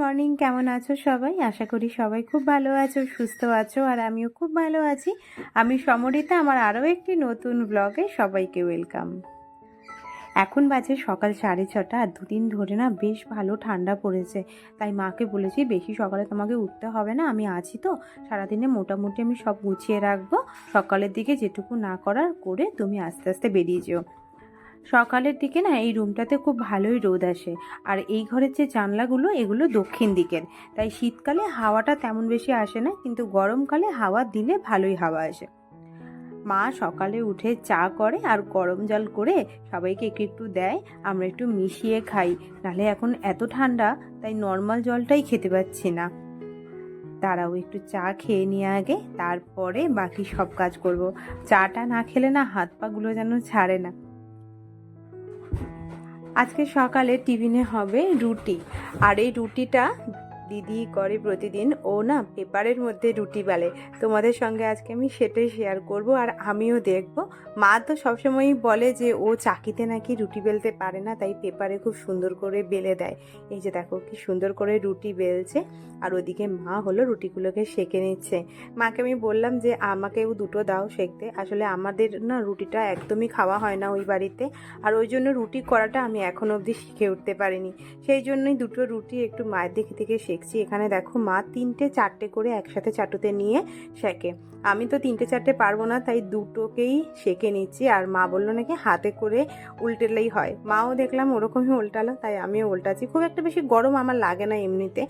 Morning, কেমন আছো সবাই? আশা করি সবাই খুব ভালো আছো, সুস্থ আছো, আর আমিও খুব ভালো আছি। আমি সমরিতা, আমার আরও একটি নতুন ব্লগে সবাইকে ওয়েলকাম এখন বাজে সকাল সাড়ে ছটা, আর দুদিন ধরে না বেশ ভালো ঠান্ডা পড়েছে। তাই মাকে বলেছি, বেশি সকালে তোমাকে উঠতে হবে না, আমি আছি তো। সারাদিনে মোটামুটি আমি সব গুছিয়ে রাখব। সকালের দিকে যেটুকু না করার করে তুমি আস্তে আস্তে বেরিয়ে যেও। সকালের দিকে না এই রুমটাতে খুব ভালোই রোদ আসে। আর এই ঘরের যে জানলাগুলো, এগুলো দক্ষিণ দিকের। তাই শীতকালে হাওয়াটা তেমন বেশি আসে না, কিন্তু গরমকালে হাওয়া দিলে ভালোই হাওয়া আসে। মা সকালে উঠে চা করে আর গরম জল করে সবাইকে একটু একটু দেয়, আমরা একটু মিশিয়ে খাই। নাহলে এখন এত ঠান্ডা, তাই নর্মাল জলটাই খেতে পাচ্ছি না। তারাও একটু চা খেয়ে নিয়ে আগে, তারপরে বাকি সব কাজ করব। চাটা না খেলে না হাত পাগুলো যেন ছাড়ে না। আজকে সকালে টিফিনে হবে রুটি। আর এই রুটিটা দিদি করে প্রতিদিন। ও না পেপারের মধ্যে রুটি বেলে। তোমাদের সঙ্গে আজকে আমি সেটাই শেয়ার করব আর আমিও দেখব। মা তো সবসময়ই বলে যে, ও চাকিতে নাকি রুটি বেলতে পারে না, তাই পেপারে খুব সুন্দর করে বেলে দেয়। এই যে দেখো কি সুন্দর করে রুটি বেলছে। আর ওদিকে মা হলো রুটিগুলোকে সেঁকে নিচ্ছে। মাকে আমি বললাম যে আমাকেও দুটো দাও সেঁকতে। আসলে আমাদের না রুটিটা একদমই খাওয়া হয় না ওই বাড়িতে। আর ওই জন্য রুটি করাটা আমি এখনও অবধি শিখে উঠতে পারিনি। সেই জন্যই দুটো রুটি একটু মায়ের দিক থেকে শেখছি এখানে দেখো মা তিনটে চারটে করে একসাথে চাটুতে নিয়ে শেখে। আমি তো তিনটে চারটে পারব না, তাই দুটোকেই শেখে নিচ্ছি। আর মা বলল নাকি হাতে করে উল্টেলেই হয়। মাও দেখলাম ওরকমই উল্টালো, তাই আমিও উল্টাচ্ছি। খুব একটা বেশি গরম আমার লাগে না এমনিতে।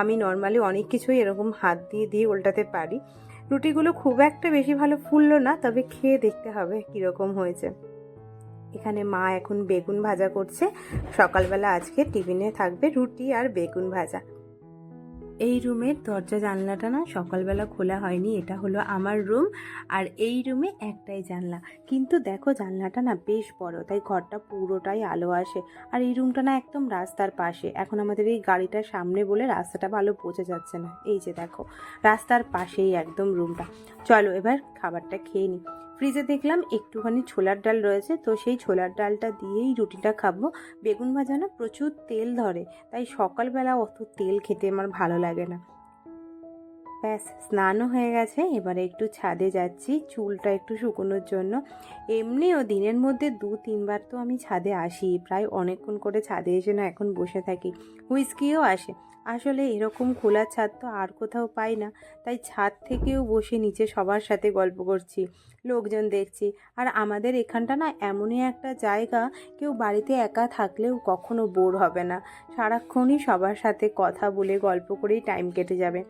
আমি নর্মালি অনেক কিছুই এরকম হাত দিয়ে দিয়ে উল্টাতে পারি। রুটিগুলো খুব একটা বেশি ভালো ফুললো না, তবে খেয়ে দেখতে হবে কীরকম হয়েছে। এখানে মা এখন বেগুন ভাজা করছে। সকালবেলা আজকে টিফিনে থাকবে রুটি আর বেগুন ভাজা। এই রুমের দরজা জানলাটা না সকালবেলা খোলা হয়নি, এটা হলো আমার রুম আর এই রুমে একটাই জানলা। কিন্তু দেখো জানলাটা না বেশ বড়, তাই ঘরটা পুরোটাই আলো আসে। আর এই রুমটা না একদম রাস্তার পাশে। এখন আমাদের এই গাড়িটার সামনে বলে রাস্তাটা ভালো বোঝা যাচ্ছে না। এই যে দেখো, রাস্তার পাশেই একদম রুমটা। চলো এবার খাবারটা খেয়ে নিই ফ্রিজে দেখলাম একটুখানি ছোলার ডাল রয়েছে, তো সেই ছোলার ডালটা দিয়েই রুটিটা খাব। বেগুন ভাজা না প্রচুর তেল ধরে, তাই সকালবেলা অত তেল খেতে আমার ভালো লাগে না। ব্যাস, স্নানও হয়ে গেছে, এবারে একটু ছাদে যাচ্ছি, চুলটা একটু শুকোনোর জন্য। এমনিও দিনের মধ্যে দু, তিনবার তো আমি ছাদে আসি, প্রায় অনেকক্ষণ করে ছাদে এসে না এখন বসে থাকি। হুইস্কিও আসে। আসলে এরকম খোলা ছাদ তো আর কোথাও পাই না, তাই ছাদ থেকেও বসে নিচে সবার সাথে গল্প করছি, লোকজন দেখছি। আর আমাদের এখানটা না এমনই একটা জায়গা, কেউ বাড়িতে একা থাকলেও কখনো বোর হবে না। সারাক্ষণই সবার সাথে কথা বলে গল্প করেই টাইম কেটে যাবে।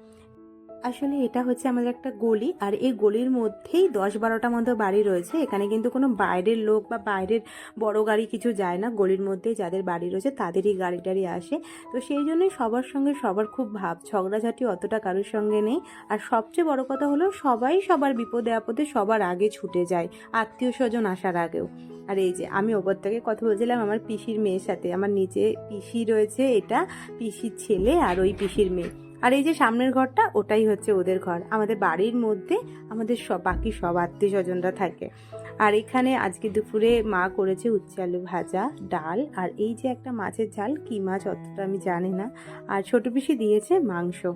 আসলে এটা হচ্ছে আমাদের একটা গলি, আর এই গলির মধ্যেই দশ বারোটা মতো বাড়ি রয়েছে। এখানে কিন্তু কোনো বাইরের লোক বা বাইরের বড় গাড়ি কিছু যায় না। গলির মধ্যে যাদের বাড়ি রয়েছে তাদেরই গাড়ি টাড়ি আসে। তো সেই জন্যই সবার সঙ্গে সবার খুব ভাব। ঝগড়াঝাটি অতটা কারোর সঙ্গে নেই। আর সবচেয়ে বড় কথা হলো সবাই সবার বিপদে আপদে সবার আগে ছুটে যায়। আত্মীয় স্বজন আসার আগেও। আর এই যে আমি ওপর থেকে কথা বলছিলাম আমার পিসির মেয়ের সাথে। আমার নিচে পিসি রয়েছে এটা, পিসির ছেলে আর ওই পিসির মেয়ে। আর এই যে সামনের ঘরটা, ওটাই হচ্ছে ওদের ঘর। আমাদের বাড়ির মধ্যে আমাদের সব বাকি সব আত্মীয় স্বজনরা থাকে। আর এখানে আজকে দুপুরে মা করেছে উচ্চ আলু ভাজা, ডাল। আর এই যে একটা মাছের ঝাল, কী মাছ অতটা আমি জানি না। আর ছোট পিসি দিয়েছে মাংস।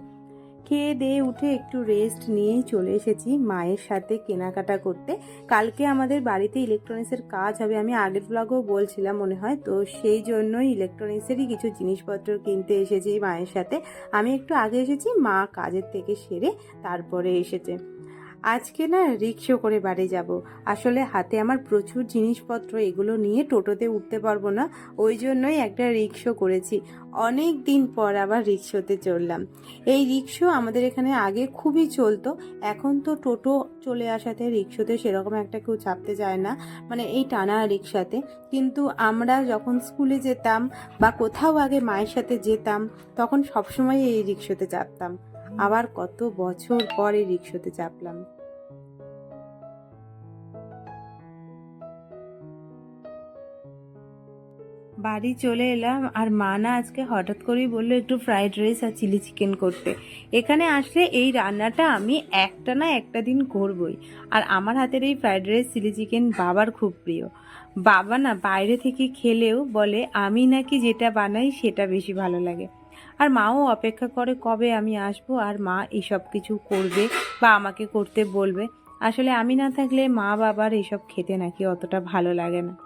খেয়ে দিয়ে উঠে একটু রেস্ট নিয়েই চলে এসেছি মায়ের সাথে কেনাকাটা করতে। কালকে আমাদের বাড়িতে ইলেকট্রনিক্সের কাজ হবে, আমি আগের ব্লগেও বলছিলাম মনে হয়, তো সেই জন্যই ইলেকট্রনিক্সেরই কিছু জিনিসপত্র কিনতে এসেছি মায়ের সাথে। আমি একটু আগে এসেছি, মা কাজের থেকে সেরে তারপরে এসেছে। আজকে না রিক্সো করে বাড়ি যাব। আসলে হাতে আমার প্রচুর জিনিসপত্র, এগুলো নিয়ে টোটোতে উঠতে পারব না, ওই জন্যই একটা রিক্সো করেছি। অনেক দিন পর আবার রিক্সোতে চললাম এই রিক্সো আমাদের এখানে আগে খুবই চলতো, এখন তো টোটো চলে আসাতে রিক্সোতে সেরকম একটা কেউ চাপতে যায় না মানে এই টানা রিক্সাতে। কিন্তু আমরা যখন স্কুলে যেতাম বা কোথাও আগে মায়ের সাথে যেতাম, তখন সবসময় এই রিক্সোতে চাপতাম। আবার কত বছর পরে রিক্সাতে চাপলাম। বাড়ি চলে এলাম আর মা না আজকে হঠাৎ করেই বলল, একটু ফ্রাইড রাইস আর চিলি চিকেন করতে। এখানে আসলে এই রান্নাটা আমি একটা না একটা দিন করবই। আর আমার হাতের এই ফ্রাইড রাইস, চিলি চিকেন বাবার খুব প্রিয়। বাবা না বাইরে থেকে খেলেও বলে, আমি নাকি যেটা বানাই সেটা বেশি ভালো লাগে। আর মাও অপেক্ষা করে কবে আমি আসব আর মা এইসব কিছু করবে বা আমাকে করতে বলবে। আসলে আমি না থাকলে মা বাবার এইসব খেতে নাকি অতটা ভালো লাগে না।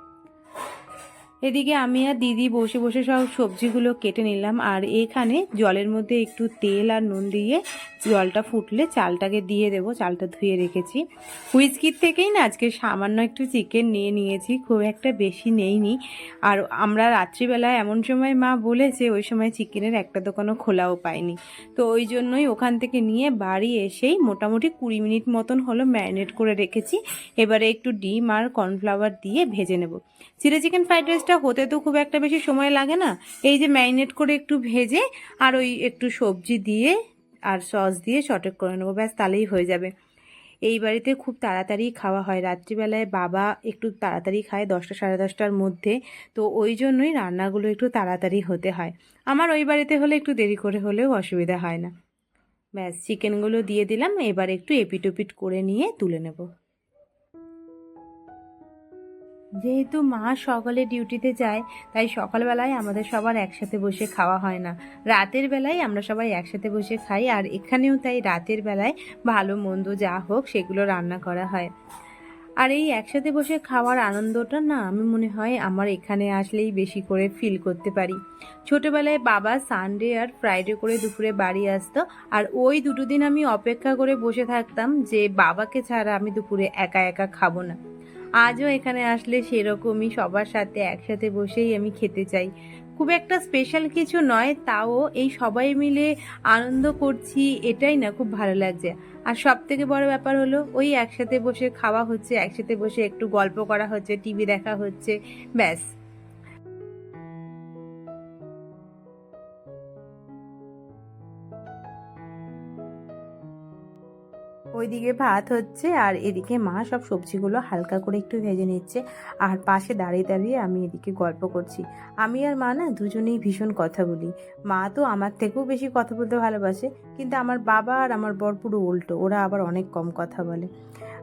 এদিকে আমি আর দিদি বসে বসে সব সবজিগুলো কেটে নিলাম, আর এখানে জলের মধ্যে একটু তেল আর নুন দিয়ে জলটা ফুটলে চালটাকে দিয়ে দেব, চালটা ধুয়ে রেখেছি। হুইস্কির থেকেই না আজকে সামান্য একটু চিকেন নিয়ে নিয়েছি, খুব একটা বেশি নেইনি। আর আমরা রাত্রিবেলায় এমন সময় মা বলেছে, ওই সময় চিকেনের একটা দোকানও খোলাও পাইনি। তো ওই জন্যই ওখান থেকে নিয়ে বাড়ি এসেই মোটামুটি কুড়ি মিনিট মতন হলো ম্যারিনেট করে রেখেছি। এবারে একটু ডিম আর কর্নফ্লাওয়ার দিয়ে ভেজে নেব। চিলি চিকেন ফ্রাইড রাইসটা হতে তো খুব একটা বেশি সময় লাগে না। এই যে ম্যারিনেট করে একটু ভেজে আর ওই একটু সবজি দিয়ে আর সস দিয়ে শর্টেক করে নেব। ব্যাস, তাহলেই হয়ে যাবে। এই বাড়িতে খুব তাড়াতাড়ি খাওয়া হয়। রাত্রিবেলায় বাবা একটু তাড়াতাড়ি খায় দশটা, সাড়ে দশটার মধ্যে। তো ওই জন্যই রান্নাগুলো একটু তাড়াতাড়ি হতে হয়। আমার ওই বাড়িতে হলে একটু দেরি করে হলেও অসুবিধা হয় না। ব্যাস চিকেনগুলো দিয়ে দিলাম। এবার একটু এপিট ওপিট করে নিয়ে তুলে নেব। যেহেতু মা সকালে ডিউটিতে যায়, তাই সকালবেলায় আমাদের সবার একসাথে বসে খাওয়া হয় না। রাতের বেলায় আমরা সবাই একসাথে বসে খাই, আর এখানেও তাই রাতের বেলায় ভালো মন্দ যা হোক সেগুলো রান্না করা হয়। আর এই একসাথে বসে খাওয়ার আনন্দটা না আমি মনে হয় আমার এখানে আসলেই বেশি করে ফিল করতে পারি। ছোটবেলায় বাবা সানডে আর ফ্রাইডে করে দুপুরে বাড়ি আসতো, আর ওই দুটো দিন আমি অপেক্ষা করে বসে থাকতাম যে বাবাকে ছাড়া আমি দুপুরে একা একা খাব না। আজও এখানে আসলে সেরকমই সবার সাথে একসাথে বসেই আমি খেতে চাই। খুব একটা স্পেশাল কিছু নয়, তাও এই সবাই মিলে আনন্দ করছি, এটাই না খুব ভালো লাগছে। আর সব থেকে বড় ব্যাপার হলো, ওই একসাথে বসে খাওয়া হচ্ছে, একসাথে বসে একটু গল্প করা হচ্ছে, টিভি দেখা হচ্ছে, ব্যাস। ওইদিকে ভাত হচ্ছে আর এদিকে মা সব সবজিগুলো হালকা করে একটু ভেজে নিচ্ছে আর পাশে দাঁড়িয়ে দাঁড়িয়ে আমি এদিকে গল্প করছি। আমি আর মা না দুজনেই ভীষণ কথা বলি। মা তো আমার থেকেও বেশি কথা বলতে ভালোবাসে, কিন্তু আমার বাবা আর আমার বর পুরো উল্টো, ওরা আবার অনেক কম কথা বলে।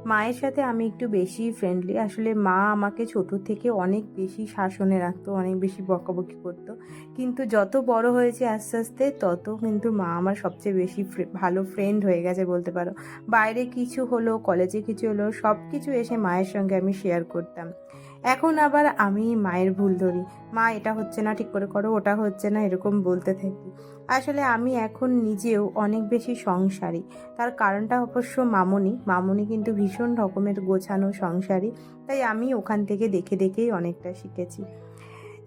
মায়ের সাথে আমি একটু বেশি ফ্রেন্ডলি আসলে মা আমাকে ছোট থেকে অনেক বেশি শাসনে রাখতো, অনেক বেশি বকাবকি করতো। কিন্তু যত বড় হয়েছে আস্তে আস্তে, তত কিন্তু মা আমার সবচেয়ে বেশি ভালো ফ্রেন্ড হয়ে গেছে বলতে পারো। বাইরে কিছু হলো কলেজে কিছু হলো সব কিছু এসে মায়ের সঙ্গে আমি শেয়ার করতাম। এখন আবার আমি মায়ের ভুল ধরি। মা, এটা হচ্ছে না, ঠিক করে করো, ওটা হচ্ছে না, এরকম বলতে থাকি। আসলে আমি এখন নিজেও অনেক বেশি সংসারী। তার কারণটা অবশ্য মামনি। মামনি কিন্তু ভীষণ রকমের গোছানো সংসারী। তাই আমি ওখান থেকে দেখে দেখেই অনেকটা শিখেছি।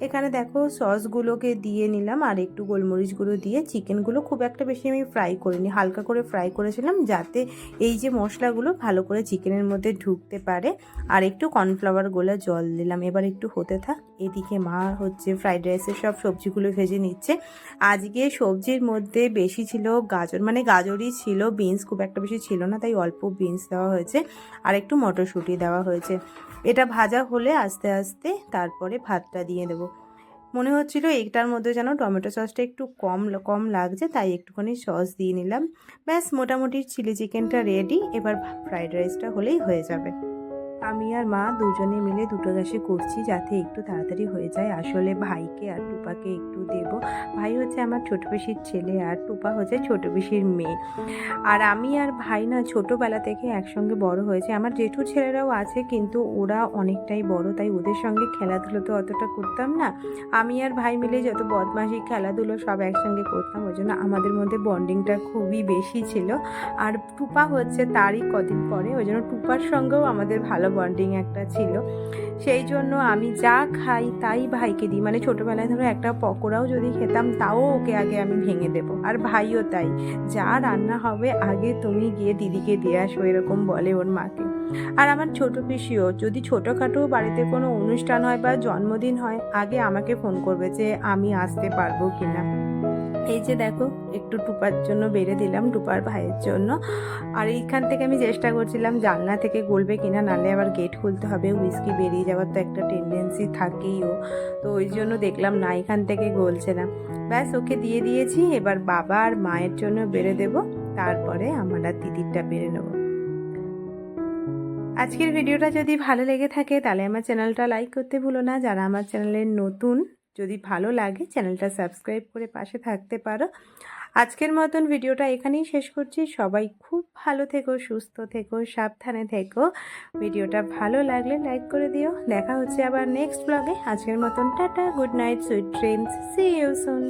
এখানে দেখো সসগুলোকে দিয়ে নিলাম আর একটু গোলমরিচগুলো দিয়ে চিকেনগুলো খুব একটা বেশি আমি ফ্রাই করিনি, হালকা করে ফ্রাই করেছিলাম যাতে এই যে মশলাগুলো ভালো করে চিকেনের মধ্যে ঢুকতে পারে। আর একটু কর্নফ্লাওয়ার গোলা জল দিলাম, এবার একটু হতে থাক। এদিকে মা হচ্ছে ফ্রাইড রাইসের সব সবজিগুলো ভেজে নিচ্ছে। আজকে সবজির মধ্যে বেশি ছিল গাজর মানে গাজরই ছিল বিনস খুব একটা বেশি ছিল না, তাই অল্প বিনস দেওয়া হয়েছে। আর একটু মটরশুঁটি দেওয়া হয়েছে। এটা ভাজা হলে আস্তে আস্তে তারপরে ভাতটা দিয়ে দেবো। মনে হচ্ছিল এইটার মধ্যে যেন টমেটো সসটা একটু কম কম লাগছে তাই একটুখানি সস দিয়ে নিলাম। ব্যাস মোটামুটি চিলি চিকেনটা রেডি এবার ফ্রাইড রাইসটা হলেই হয়ে যাবে। আমি আর মা দুজনে মিলে দুটো গ্যাসে করছি যাতে একটু তাড়াতাড়ি হয়ে যায়। আসলে ভাইকে আর টুপাকে একটু দেব। ভাই হচ্ছে আমার ছোট পিসির ছেলে আর টুপা হচ্ছে ছোট পিসির মেয়ে। আর আমি আর ভাই না ছোটোবেলা থেকে একসঙ্গে বড় হয়েছে। আমার জেঠু ছেলেরাও আছে কিন্তু ওরা অনেকটাই বড়, তাই ওদের সঙ্গে খেলাধুলো তো অতটা করতাম না। আমি আর ভাই মিলে যত বদমাশি, খেলাধুলো সব একসঙ্গে করতাম, ওই জন্য আমাদের মধ্যে বন্ডিংটা খুবই বেশি ছিল। আর টুপা হচ্ছে তারই কদিন পরে, ওই জন্য টুপার সঙ্গেও আমাদের ভালো বন্ডিং একটা ছিল। সেই জন্য আমি যা খাই তাই ভাইকে দিই। মানে ছোটোবেলায় ধরো একটা পকোড়াও যদি খেতাম, তাও ওকে আগে আমি ভেঙে দেবো। আর ভাইও তাই। যা রান্না হবে, আগে তুমি গিয়ে দিদিকে দিয়ে আসো, এরকম বলে ওর মাকে। আর আমার ছোট পিসিও, যদি ছোটোখাটো বাড়িতে কোনো অনুষ্ঠান হয় বা জন্মদিন হয়, আগে আমাকে ফোন করবে যে আমি আসতে পারব কিনা। এই যে দেখো, একটু টুপার জন্য বেড়ে দিলাম, টুপার ভাইয়ের জন্য। আর এইখান থেকে আমি চেষ্টা করছিলাম জানলা থেকে গলবে কিনা, নালে আবার গেট খুলতে হবে হুইস্কি বেরিয়ে যাওয়ার তো একটা টেন্ডেন্সি থাকেই ও তো ওই জন্য দেখলাম না এখান থেকে গলছে না। ব্যাস, ওকে দিয়ে দিয়েছি, এবার বাবা আর মায়ের জন্য বেড়ে দেব, তারপরে আমার দিদিরটা বেড়ে নেব। আজকের ভিডিওটা যদি ভালো লেগে থাকে, তাহলে আমার চ্যানেলটা লাইক করতে ভুলো না। যারা আমার চ্যানেলের নতুন যদি ভালো লাগে, চ্যানেলটা সাবস্ক্রাইব করে পাশে থাকতে পারো। আজকের মতন ভিডিওটা এখানেই শেষ করছি। সবাই খুব ভালো থেকো, সুস্থ থেকো, সাবধানে থেকো। ভিডিওটা ভালো লাগলে লাইক করে দিও। দেখা হচ্ছে আবার নেক্সট ব্লগে। আজকের মতন tata, good night, sweet dreams, see you soon.